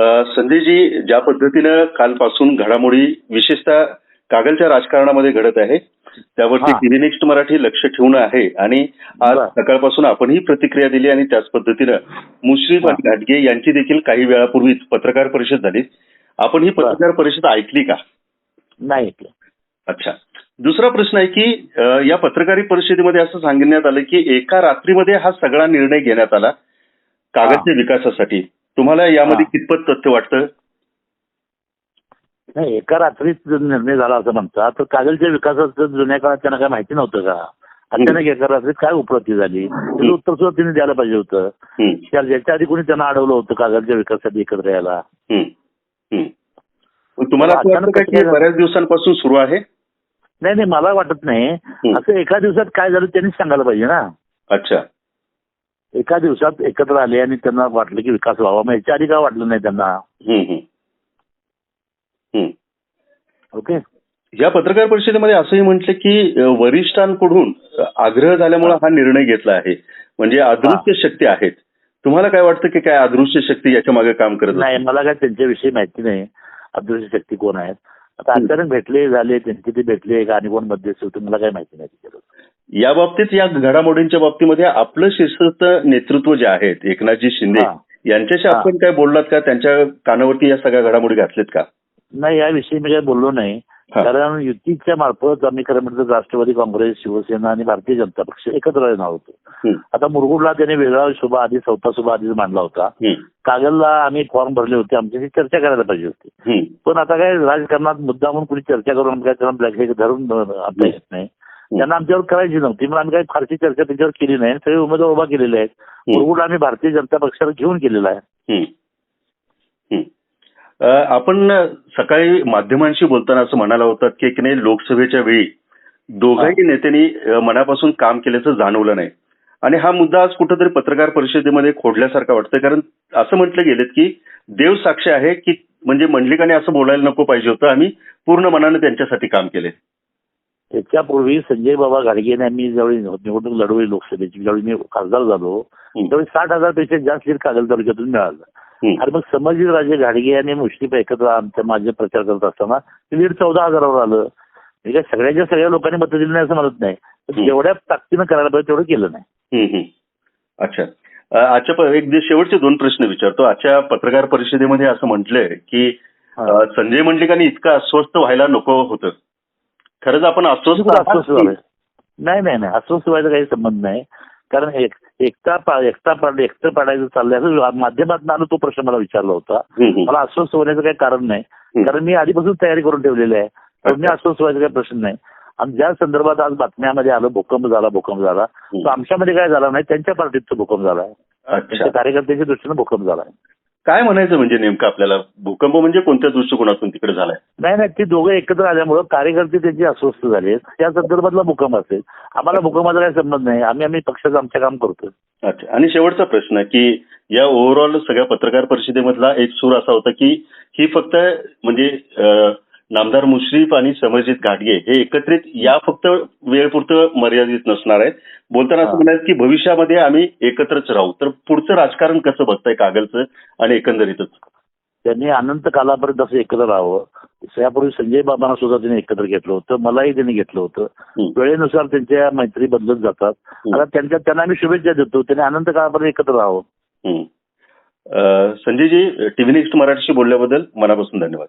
संजयजी ज्या पद्धतीनं कालपासून घडामोडी विशेषतः कागलच्या राजकारणामध्ये घडत आहे त्यावरती. टीव्ही नेक्स्ट मराठी लक्ष ठेवून आहे आणि आज. सकाळपासून आपणही प्रतिक्रिया दिली आणि त्याच पद्धतीनं मुश्रीफ घाटगे यांची देखील काही वेळापूर्वीच पत्रकार परिषद झाली. आपण ही. पत्रकार परिषद ऐकली का? नाही ऐकलं. अच्छा. दुसरा प्रश्न आहे की या पत्रकारी परिषदेमध्ये असं सांगण्यात आलं की एका रात्रीमध्ये हा सगळा निर्णय घेण्यात आला कागदच्या विकासासाठी. तुम्हाला यामध्ये. कितपत तथ्य वाटतं? नाही एका रात्रीत जर निर्णय झाला असं म्हणतात तर कागलच्या विकासाचं जुन्या काळात त्यांना काय माहिती नव्हतं का? अचानक एका रात्रीत काय उपलब्धी झाली? त्याचं उत्तर सुद्धा त्यांनी द्यायला पाहिजे होतं. हं, त्या- याच्या आधी कोणी त्यांना अडवलं होतं कागलच्या विकासासाठी एकत्र यायला. तुम्हाला बऱ्याच दिवसांपासून सुरू आहे? नाही नाही मला वाटत नाही. असं एका दिवसात काय झालं त्यांनी सांगायला पाहिजे ना. अच्छा. एका दिवसात एकत्र आले आणि त्यांना वाटलं की विकास व्हावा. मग याच्या आधी काय वाटलं नाही त्यांना. ओके. या पत्रकार परिषदेमध्ये असंही म्हटलं की वरिष्ठांकडून आग्रह झाल्यामुळे हा निर्णय घेतला आहे. म्हणजे अदृश्य शक्ती आहेत. तुम्हाला काय वाटतं की काय अदृश्य शक्ती याच्या मागे काम करत नाही? मला काय त्यांच्याविषयी माहिती नाही. अदृश्य शक्ती कोण आहेत? आता. अचानक भेटले झाले त्यांचे ते भेटले का आणि कोण मध्यस्थी होते मला काय माहिती नाही त्याच्याबद्दल. या बाबतीत या घडामोडींच्या बाबतीमध्ये आपलं शिस्त नेतृत्व जे आहेत एकनाथजी शिंदे. यांच्याशी. आपण काय बोललात का त्यांच्या कानावरती या सगळ्या घडामोडी घातल्यात का नाही याविषयी मी काही बोललो नाही. कारण युतीच्या मार्फत आम्ही खरं म्हटलं राष्ट्रवादी काँग्रेस शिवसेना आणि भारतीय जनता पक्ष एकत्र येणार होतो आता मुरगुडला त्याने वेगळा शोभा आधी चौथा शोभा आधीच मांडला होता. कागलला आम्ही फॉर्म भरले होते आमच्याशी चर्चा करायला पाहिजे होती. पण आता काय राजकारणात मुद्दा म्हणून कुणी चर्चा करून काय त्यांना ब्लॅक धरून आता येत नाही. त्यांना आमच्यावर करायची नव्हती म्हणून आम्ही काही फारशी चर्चा त्याच्यावर केली नाही. सगळे उमेदवार उभा केलेले आहेत. हं, मुरगुड आम्ही भारतीय जनता पक्षाला घेऊन केलेला आहे. आपण सकाळी माध्यमांशी बोलताना असं म्हणाला होतात की नाही लोकसभेच्या वेळी दोघाही नेत्यांनी मनापासून काम केल्याचं जाणवलं नाही. आणि हा मुद्दा आज कुठेतरी पत्रकार परिषदेमध्ये खोडल्यासारखा वाटतंय. कारण असं म्हटलं गेलं की देव साक्ष आहे की म्हणजे मंडलिकाने असं बोलायला नको पाहिजे होतं. आम्ही पूर्ण मनानं त्यांच्यासाठी काम केले त्याच्यापूर्वी संजय बाबा घाडगेने आम्ही ज्यावेळी निवडणूक लढवली लोकसभेची ज्यावेळी मी खासदार झालो त्यावेळी साठ हजारपेक्षा जास्त लीड कागल तालुक्यातून मिळालं. हं, आणि मग संभाजी राजे घाडगे आणि मुश्रीफ एकत्र आमच्या माझे प्रचार करत असताना ते लीड चौदा हजारावर आलं. म्हणजे सगळ्याच्या सगळ्या लोकांनी मतं दिली नाही असं म्हणत नाही. जेवढ्या ताकदीनं करायला पाहिजे तेवढं केलं नाही. अच्छा. आजच्या एक शेवटचे दोन प्रश्न विचारतो. आजच्या पत्रकार परिषदेमध्ये असं म्हटलंय की संजय मंडलिकांनी इतकं अस्वस्थ व्हायला नको होतं. खरंच आपण अस्वस्थ अस्वस्थ? नाही नाही नाही. अस्वस्थ व्हायचा काही संबंध नाही. कारण एक एकटा पाड एकटं पाडायचं चाललंय. असं माध्यमातून आलो तो प्रश्न मला विचारला होता. मला अस्वस्थ होण्याचं काही कारण नाही. कारण मी आधीपासून तयारी करून ठेवलेली आहे. मी. अस्वस्थ व्हायचा काही प्रश्न नाही. ज्या संदर्भात आज बातम्यामध्ये आलं भूकंप झाला भूकंप झाला. तो आमच्यामध्ये काय झाला नाही त्यांच्या पार्टीचा भूकंप झाला त्यांच्या कार्यकर्त्यांच्या दृष्टीनं भूकंप झाला काय म्हणायचं म्हणजे नेमकं आपल्याला? भूकंप म्हणजे कोणत्या दृष्टिकोनातून तिकडे झालाय? नाही नाही ती दोघं एकत्र आल्यामुळं कार्यकर्ते त्यांचे अस्वस्थ झाले त्या संदर्भातला भूकंप असेल. आम्हाला भूकंपाचा काही संबंध नाही. आम्ही आम्ही पक्षाचं आमचं काम करतो अच्छा. आणि शेवटचा प्रश्न की या ओव्हरऑल सगळ्या पत्रकार परिषदेमधला एक सूर असा होता की ही फक्त म्हणजे नामदार मुश्रीफ आणि समरजित घाटगे हे एकत्रित या फक्त वेळपुरतं मर्यादित नसणार आहेत. बोलताना असं. म्हणाल की भविष्यामध्ये आम्ही एकत्रच राहू. तर पुढचं राजकारण कसं बघताय कागलचं आणि एकंदरीतच? त्यांनी अनंत कालापर्यंत असं एकत्र राहावं. यापूर्वी संजय बाबांना सुद्धा त्यांनी एकत्र घेतलं होतं. मलाही त्यांनी घेतलं होतं. वेळेनुसार त्यांच्या मैत्री बदलत जातात. आता त्यांच्या त्यांना आम्ही शुभेच्छा देतो. त्यांनी अनंत काळापर्यंत एकत्र राहावं. संजयजी टीव्ही नेक्स्ट मराठीशी बोलल्याबद्दल मनापासून धन्यवाद.